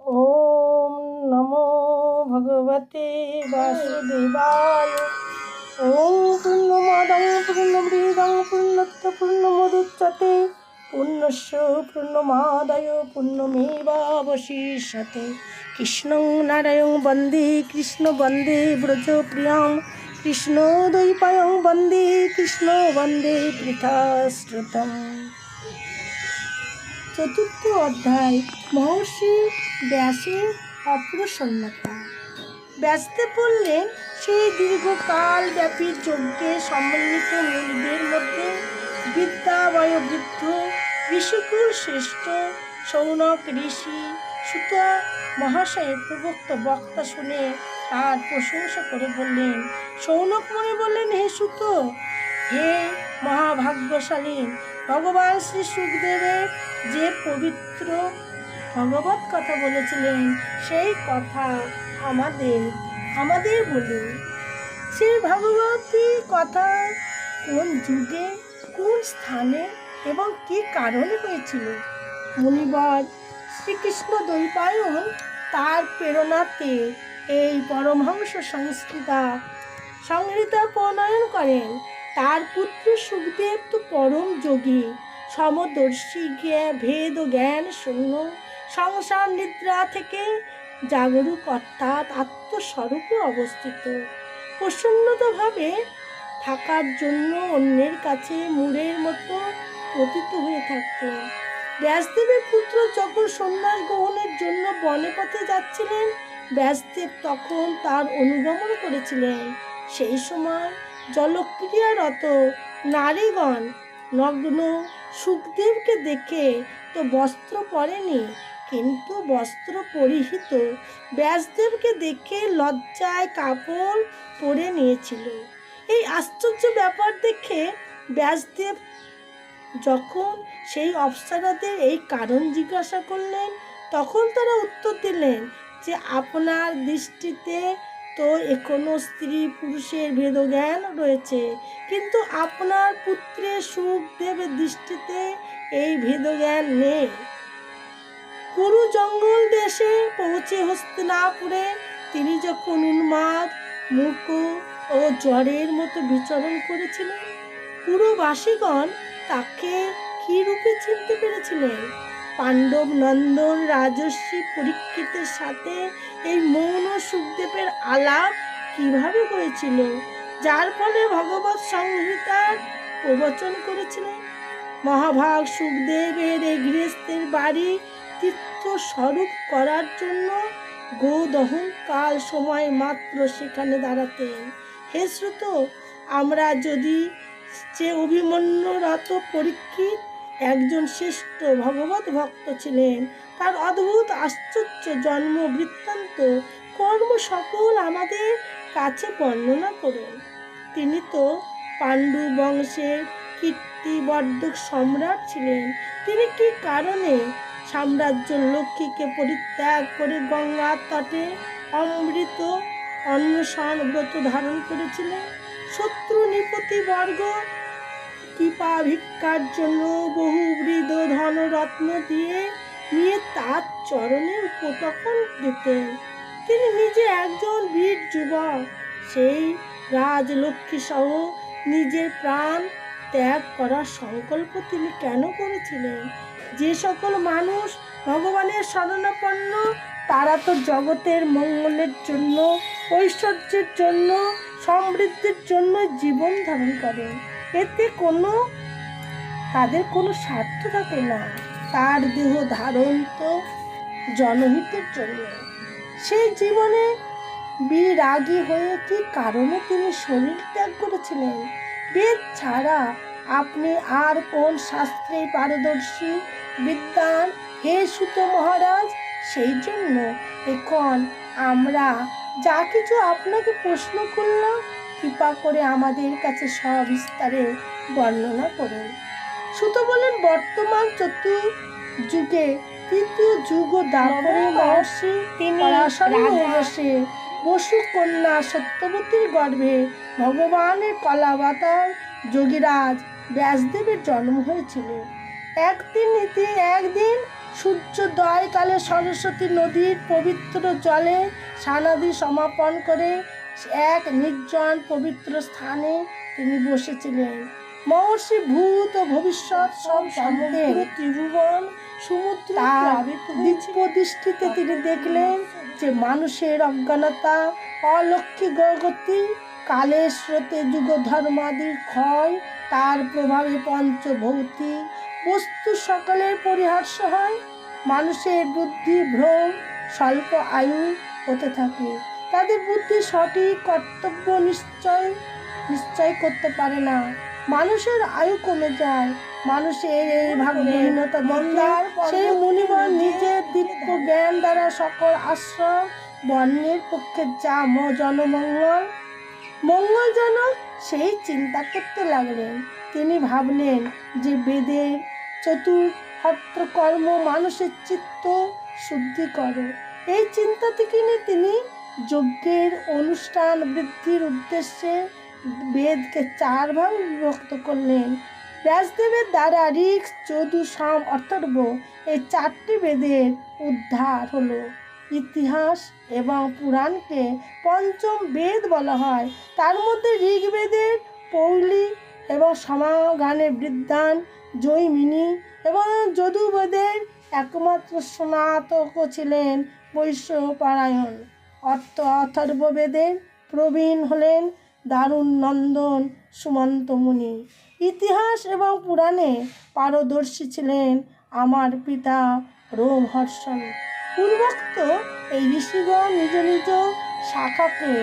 ওম নমো ভগবতে বাসুদেবায়। ওম পূর্ণমাদং, পূর্ণমৃদং, পূর্ণত্ব পূর্ণমদুচ্যতে পূর্ণস্য, পূর্ণমাদায় পূর্ণমেবাবশিষ্যতে কৃষ্ণং নারায়ণ বন্দে, কৃষ্ণ বন্দে ব্রজ ব্রজপ্রিয়াং কৃষ্ণ দ্বৈপায়ং বন্দে, কৃষ্ণ বন্দে পৃথাশ্রুতম। চতুর্থ অধ্যায়, মহর্ষি ব্যাসের অপ্রসন্নতা ব্যস্তে পড়লেন সেই দীর্ঘকাল ব্যাপী যজ্ঞে সমন্বিত মুনিদের মধ্যে বিদ্যাবয় বৃদ্ধ ঋষিকুল শ্রেষ্ঠ, সৌনক ঋষি, সুত মহাশয়ের প্রবক্ত বক্তা শুনে তার প্রশংসা করে বললেন, সৌনক মনে বললেন, হে সুত হে মহাভাগ্যশালী, ভগবান শ্রী সুখদেবের যে পবিত্র ভগবত কথা বলেছিলেন, সেই কথা আমাদের আমাদের বলুন। সেই ভগবতী কথা কোন যুগে, কোন স্থানে এবং কি কারণে হয়েছিল? মুনিবর শ্রীকৃষ্ণ দৈপায়ন তার প্রেরণাতে এই পরমহংস সংস্কৃতা সংহিতা প্রণয়ন করেন। তার পুত্র সুখদেব তো পরম যোগী। সমদর্শী ভেদ ও জ্ঞান শূন্য। সংসার নিদ্রা থেকে জাগরুক অর্থাৎ আত্মস্বরূপে অবস্থিত। প্রসন্নতভাবে থাকার জন্য অন্যের কাছে মূরের মতো পতিত হয়ে থাকতেন। ব্যাসদেবের পুত্র যখন সন্ন্যাস গ্রহণের জন্য বনে পথে যাচ্ছিলেন, ব্যাসদেব তখন তার অনুগমন করেছিলেন। সেই সময় জলক্রিয়ারত নারীগণ নগ্ন সুখদেবকে দেখে তো বস্ত্র পরেনি, কিন্তু বস্ত্র পরিহিত ব্যাসদেবকে দেখে লজ্জায় কাপড় পরে নিয়েছিল। এই আশ্চর্য ব্যাপার দেখে ব্যাসদেব যখন সেই অপ্সরাদের এই কারণ জিজ্ঞাসা করলেন, তখন তারা উত্তর দিলেন যে, আপনার দৃষ্টিতে তো এখনও স্ত্রী পুরুষের ভেদজ্ঞান রয়েছে। কিন্তু আপনার পুত্রের সুখদেবের দৃষ্টিতে এই ভেদজ্ঞান নেই। কুরু জঙ্গল দেশে পৌঁছে হস্তিনাপুরে তিনি যখন উন্মাদ, মূর্খ ও জ্বরের মতো বিচরণ করেছিলেন, পুরবাসীগণ তাকে কি রূপে চিনতে পেরেছিলেন? পাণ্ডব নন্দন রাজস্বী পরীক্ষিতের সাথে এই মৌন সুখদেবের আলাপ কীভাবে হয়েছিল? যার ফলে ভগবত সংহিতার প্রবচন করেছিলেন। মহাভাগ সুখদেবের এই গৃহস্থের বাড়ি তীর্থ স্বরূপ করার জন্য গো দহন কাল সময় মাত্র সেখানে দাঁড়াতেন। হে শ্রুত, আমরা যদি যে অভিমন্যুরত পরীক্ষিত একজন শ্রেষ্ঠ ভগবত ভক্ত ছিলেন তার অদ্ভুত আশ্চর্য জন্ম বৃত্তান্ত কর্ম সকল আমাদের কাছে বর্ণনা করুন। তিনি তো পাণ্ডু বংশের কীর্তিবর্ধক সম্রাট ছিলেন। তিনি কি কারণে সাম্রাজ্য লক্ষ্মীকে পরিত্যাগ করে গঙ্গার তটে অমৃত অন্বেষণ ব্রত ধারণ করেছিলেন? শত্রু নিপতি বর্গ কৃপা ভিক্ষার জন্য বহু বৃদ্ধ ধনরত্ন দিয়ে নিয়ে তার চরণে উপটকন দিতেন। তিনি নিজে একজন বীর যুবক। সেই রাজলক্ষ্মী সহ নিজের প্রাণ ত্যাগ করার সংকল্প তিনি কেন করেছিলেন? যে সকল মানুষ ভগবানের শরণাপন্ন, তারা তো জগতের মঙ্গলের জন্য, ঐশ্বর্যের জন্য, সমৃদ্ধির জন্য জীবন ধারণ করে। এতে কোনো, তাদের কোনো স্বার্থ থাকে না। তার দেহ ধারণ তো জনহিতের জন্য সেই জীবনে বিরাগী হয়ে কি কারণে তিনি শরীর ত্যাগ করেছিলেন? বেদ ছাড়া আপনি আর কোন শাস্ত্রে পারদর্শী বিদ্যান হে সুত মহারাজ? সেই জন্য এখন আমরা যা কিছু আপনাকে প্রশ্ন করলাম, কৃপা করে আমাদের কাছে সবিস্তারে বর্ণনা করুন। সুত বলেন বর্তমান চতুর যুগে তৃতীয় যুগ দাপরে মহর্ষি তিনি পরাশর মহর্ষি বসু কন্যা সত্যবতীর গর্ভে ভগবানের কলাবাতার যোগীরাজ ব্যাসদেবের জন্ম হয়েছিল। একদিন নীতি একদিন সূর্যোদয়কালে সরস্বতী নদীর পবিত্র জলে সানাদি সমাপন করে এক নির্জন পবিত্র স্থানে তিনি বসেছিলেন। মহর্ষি ভূত ও ভবিষ্যৎ সব জানতেন ত্রিভুবন সমুদ্র দৃষ্টিতে তিনি দেখলেন যে মানুষের অজ্ঞানতা অলক্ষী গতি কালের স্রোতে যুগ ধর্মাদির ক্ষয় তার প্রভাবে পঞ্চভৌতিক বস্তু সকলের পরিহার্য হয় মানুষের বুদ্ধি ভ্রম স্বল্প আয়ু হতে থাকে। তাদের বুদ্ধি সঠিক কর্তব্য নিশ্চয় নিশ্চয় করতে পারে না। মানুষের আয়ু কমে যায়। মানুষের এই ভাবহীনতা মন্দার সেই মুনিবর নিজের দিব্য জ্ঞান দ্বারা সকল আশ্রম বর্ণের পক্ষে যা ম- জনমঙ্গল। মঙ্গলজনক সেই চিন্তা করতে লাগলেন। তিনি ভাবলেন যে বেদের চতুর্থ কর্ম মানুষের চিত্ত শুদ্ধি করো। এই চিন্তা থেকে তিনি যজ্ঞের অনুষ্ঠান বৃদ্ধির উদ্দেশ্যে বেদকে চার ভাগ বিভক্ত করলেন। ব্যাসদেবের দ্বারা ঋক যদু সাম অথর্ব এই চারটি বেদের উদ্ধার হলো। ইতিহাস এবং পুরাণকে পঞ্চম বেদ বলা হয়। তার মধ্যে ঋগ্বেদের পৌলি এবং সমাগানে বৃদ্ধান, জৈমিনী এবং যদুবেদের একমাত্র স্নাতক ছিলেন বৈশ্যপারায়ণ। অর্থ অথর্ববেদের প্রবীণ হলেন দারুণ নন্দন সুমন্ত মুনি। ইতিহাস এবং পুরাণে পারদর্শী ছিলেন আমার পিতা রোমহর্ষণ। পূর্বোক্ত এই ঋষিগণ নিজ নিজ শাখাকে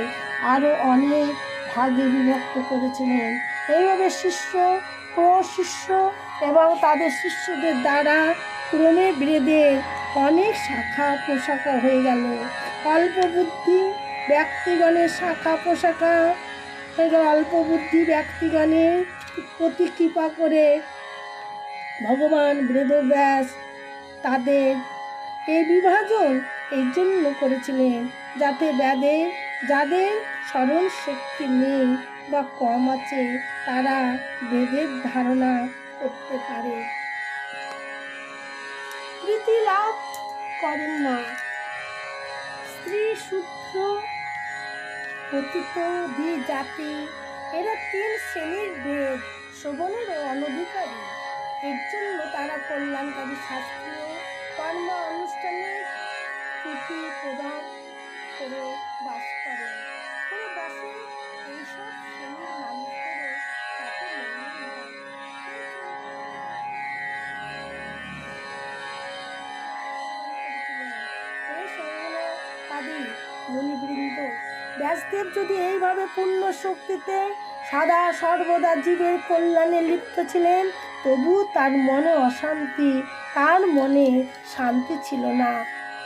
আরও অনেক ভাগে বিভক্ত করেছিলেন। এইভাবে শিষ্য, প্রশিষ্য এবং তাদের শিষ্যদের দ্বারা ক্রমে বেদের অনেক শাখা প্রশাখা হয়ে গেল। অল্প বুদ্ধি ব্যক্তিগণের শাখা প্রশাখা থেকে অল্প বুদ্ধি ব্যক্তিগণের প্রতি কৃপা করে ভগবান বেদব্যাস তাদের এই বিভাজন এই জন্য করেছিলেন যাতে বেদের যাদের স্মরণ শক্তি নেই বা কম আছে, তারা বেদের ধারণা করতে পারে। লাভ করেন না। স্ত্রী সূত্র পতিত বি জাতি এরা তিন শ্রেণির ভেদ, শোভনের অনধিকারী। এর জন্য তারা কল্যাণকারী শাস্ত্রীয় কর্ম অনুষ্ঠানে প্রতি প্রদান করে বাস করে ব্যাসদেব যদি এইভাবে পূর্ণ শক্তিতে সদা সর্বদা জীবের কল্যাণে লিপ্ত ছিলেন, তবু তার মনে অশান্তি, তার মনে শান্তি ছিল না।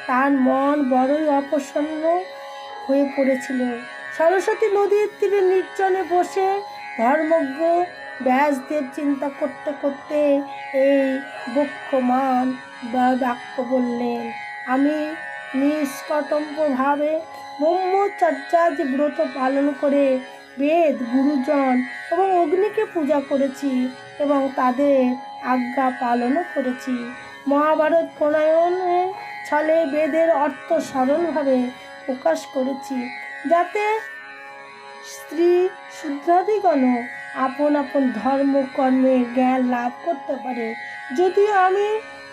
তার মন বড়ই অপ্রসন্ন হয়ে পড়েছিল। সরস্বতী নদীর তীরে নির্জনে বসে ধর্মজ্ঞ ব্যাসদেব চিন্তা করতে করতে এই বক্ষমান বা বাক্য বললেন, আমি নিষ্কটম্বভাবে ব্রহ্মচর্যাদি ব্রত পালন করে বেদ, গুরুজন এবং অগ্নিকে পূজা করেছি এবং তাদের আজ্ঞা পালনও করেছি। মহাভারত প্রণয়নে ছলে বেদের অর্থ সরলভাবে প্রকাশ করেছি, যাতে স্ত্রী শুদ্ধাদিগণও আপন আপন ধর্ম, কর্মে জ্ঞান লাভ করতে পারে। যদিও আমি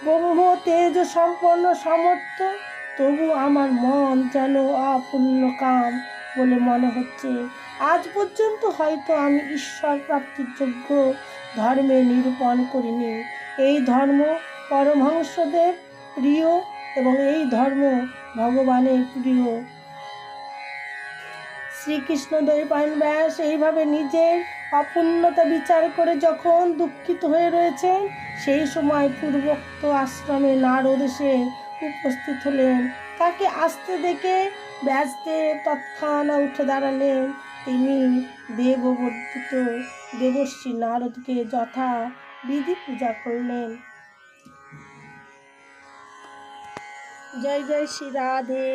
ব্রহ্ম তেজ সম্পন্ন সমর্থ তবু আমার মন যেন অপূর্ণ কাম বলে মনে হচ্ছে। আজ পর্যন্ত হয়তো আমি ঈশ্বর প্রাপ্তির যোগ্য ধর্মে নিরূপণ করিনি। এই ধর্ম পরমহংসদেব প্রিয় এবং এই ধর্ম ভগবানের প্রিয়। শ্রীকৃষ্ণ দৈপায়ন ব্যাস এইভাবে নিজের অপূর্ণতা বিচার করে যখন দুঃখিত হয়ে রয়েছেন, সেই সময় পূর্বোক্ত আশ্রমে নারদ এসে উপস্থিত হলেন। তাকে আসতে দেখে ব্যাসদেব তৎক্ষণা উঠে দাঁড়ালেন তিনি। দেববর্ধিত দেবশ্রী নারদকে যথা বিধি পূজা করলেন। জয় জয়, শ্রী রাধে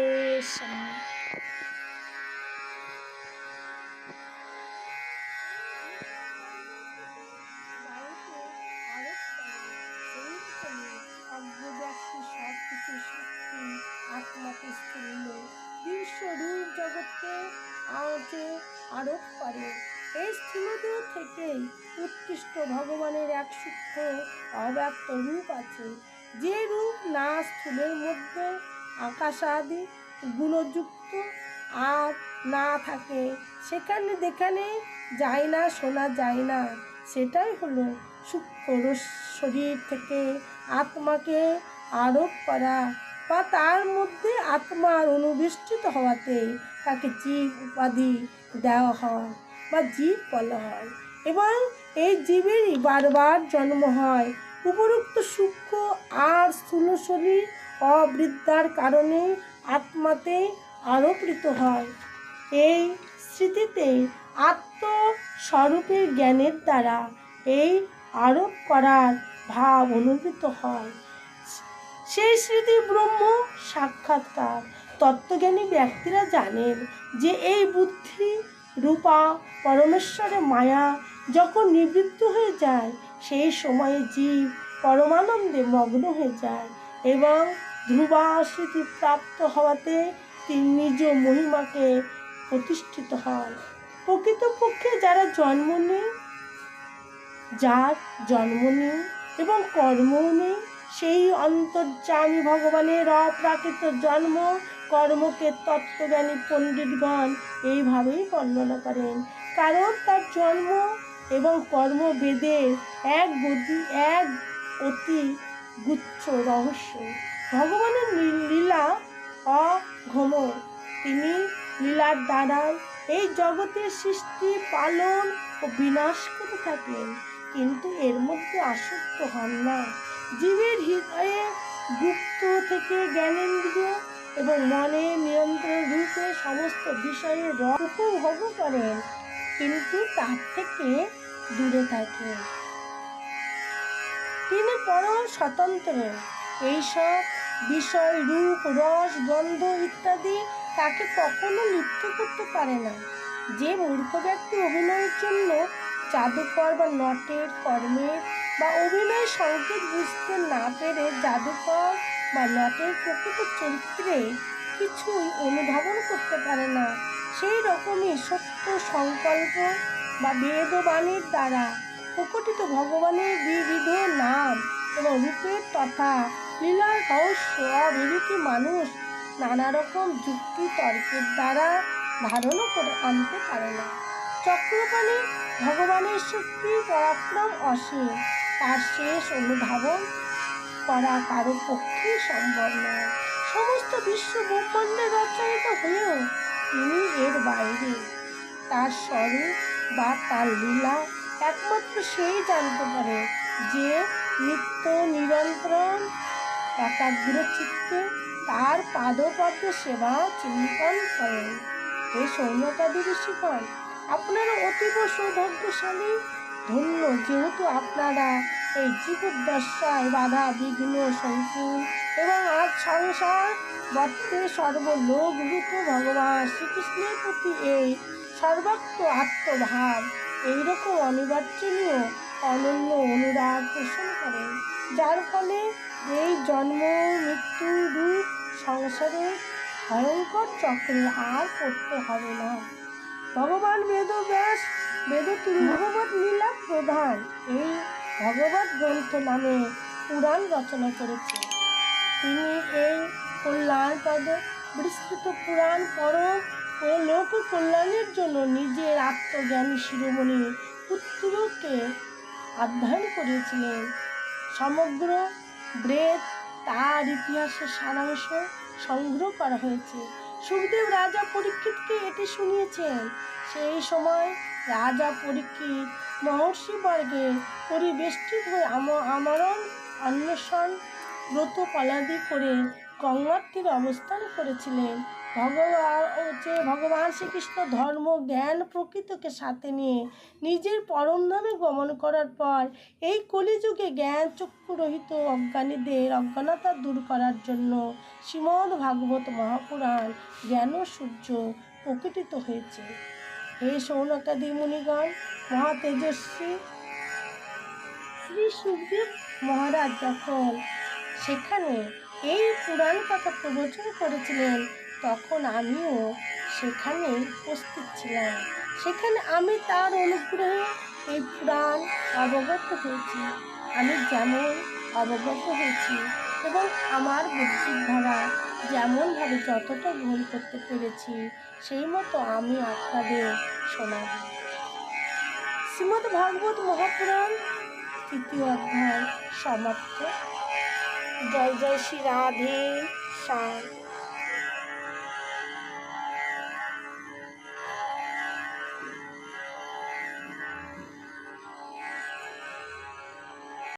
অব্যক্ত রূপ আছে যে রূপ না স্থূলের মধ্যে আকাশাদি গুণযুক্ত আর না থাকে, সেখানে দেখানে যায় না, শোনা যায় না, সেটাই হলো সূক্ষ্ম শরীর থেকে আত্মাকে আরোপ করা বা তার মধ্যে আত্মার অনুবেষ্টিত হওয়াতে তাকে জীব উপাধি দেওয়া হয় বা জীব বলা হয়। এবং এই জীবেরই বারবার জন্ম হয় উপরোক্ত সূক্ষ্ম আর স্থূল শরীর অবৃদ্ধার কারণে আত্মাতে আরোপিত হয়। এই স্মৃতিতে আত্মস্বরূপের জ্ঞানের দ্বারা এই আরোপ করার ভাব অনুভূত হয়। সেই স্মৃতি ব্রহ্ম সাক্ষাৎকার। তত্ত্বজ্ঞানী ব্যক্তিরা জানেন যে এই বুদ্ধি, রূপা, পরমেশ্বরের মায়া যখন নিবৃত্ত হয়ে যায় সেই সময়ে জীব পরমানন্দে মগ্ন হয়ে যায় এবং ধ্রুবা স্মৃতি প্রাপ্ত হওয়াতে তিনি নিজ মহিমাকে প্রতিষ্ঠিত হন। প্রকৃতপক্ষে যারা জন্ম নেই যার জন্ম নেই এবং কর্মও নেই সেই অন্তর্যামী ভগবানের অপ্রাকৃত জন্ম, কর্মকে তত্ত্বজ্ঞানী পণ্ডিতগণ এইভাবেই বর্ণনা করেন। কারণ তার জন্ম এবং কর্ম বেদের এক গতি এক অতি গুচ্ছ রহস্য। ভগবানের লীলা অঘম তিনি লীলার দ্বারাই এই জগতের সৃষ্টি, পালন ও বিনাশ করে থাকেন। কিন্তু এর মধ্যে আসক্ত হন না। জীবের হৃদয়ে গুপ্ত থেকে জ্ঞানেন্দ্রিয় এবং মনে নিয়ন্ত্রণ রূপে সমস্ত বিষয়ে রস উপভোগ করেন। কিন্তু তার থেকে দূরে থাকেন তিনি পরম স্বতন্ত্র। এইসব বিষয়, রূপ, রস, গন্ধ ইত্যাদি তাকে কখনো লিপ্ত করতে পারে না। যে মূর্খ ব্যক্তি অভিনয়ের জন্য জাদুকর বা নটের কর্মের বা অভিনয় সংকেত বুঝতে না পেরে জাদুকর বা নটের প্রকৃত চরিত্রে কিছুই অনুধাবন করতে পারে না। সেই রকমই সত্য সংকল্প বা বেদবাণীর দ্বারা প্রকটিত ভগবানের বিবিধ নাম এবং রূপের তথা লীলার রহস্য অবিবেকী মানুষ নানা রকম যুক্তি তর্কের দ্বারা ধারণা করে আনতে পারে না। চক্রপাণি ভগবানের শক্তি পরাক্রম অসীম, তার শেষ অনুধাবন করা কারও পক্ষে সম্ভব নয়। সমস্ত বিশ্ব ব্রহ্মাণ্ডে রচয়িত হয়েও তিনি এর বাইরে তার স্বরূপ বা তার লীলা একমাত্র সেই জানতে পারে যে নিত্য নিরন্তর একাগ্র চিত্তে তার পাদপদ্মে সেবা চিন্তন করেন। এই সৌন্যতাদি ঋষিগণ, আপনারা অতীব সৌভাগ্যশালী। ধন্য, যেহেতু আপনারা এই জীবদ্দশায় বাধা বিঘ্ন সংকুল এবং আজ সংসার বর্তে সর্বলোকভূত ভগবান শ্রীকৃষ্ণের প্রতি এই সর্বাত্ম আত্মভাব এইরকম অনিবার্যনীয় অনন্য অনুরাগ পোষণ করেন যার ফলে এই জন্ম, মৃত্যু, রূপ সংসারের ভয়ঙ্কর চক্রে আর পড়তে হবে না। ভগবান বেদব্যাস বেদতুল ভগবত লীলা প্রধান এই ভগবত গ্রন্থ নামে পুরাণ রচনা করেছে। তিনি এই কল্যাণ পদ বিস্তৃত পুরাণ পরম ও লোক কল্যাণের জন্য নিজের আত্মজ্ঞানী শিরোমণি পুত্রকে অধ্যয়ন করেছিলেন। সমগ্র ব্রেদ তার ইতিহাসের সারাংশ সংগ্রহ করা হয়েছে। সুখদেব রাজা পরীক্ষিতকে এটি শুনিয়েছেন। সেই সময় রাজা পরীক্ষিত মহর্ষি বর্গে পরিবেষ্টিত হয়ে আম- আমরণ অন্বেষণ ব্রত পালাদি করে গঙ্গার অবস্থান করেছিলেন। ভগবান যে ভগবান শ্রীকৃষ্ণ ধর্ম, জ্ঞান প্রকৃতকে সাথে নিয়ে নিজের পরমধামে গমন করার পর এই কলিযুগে জ্ঞান চক্ষুরহিত অজ্ঞানীদের অজ্ঞানতা দূর করার জন্য শ্রীমদ্ ভাগবত মহাপুরাণ জ্ঞান সূর্য প্রকটিত হয়েছে। হে সৌনকাদি মুনিগণ, মহাতেজস্বী শ্রী সুখদেব মহারাজ যখন সেখানে এই পুরাণ কথা প্রবচন করেছিলেন তখন আমিও সেখানে উপস্থিত ছিলাম। সেখানে আমি তার অনুগ্রহে এই পুরাণ অবগত হয়েছি। আমি যেমন অবগত হয়েছি এবং আমার বুদ্ধির ধারা যেমনভাবে যতটা গ্রহণ করতে পেরেছি, সেই মতো আমি আপনাদের শোনাব। শ্রীমদ ভাগবত মহাপুরাণ তৃতীয় অধ্যায় সমাপ্ত। জয় জয় শ্রী রাধে শ্যাম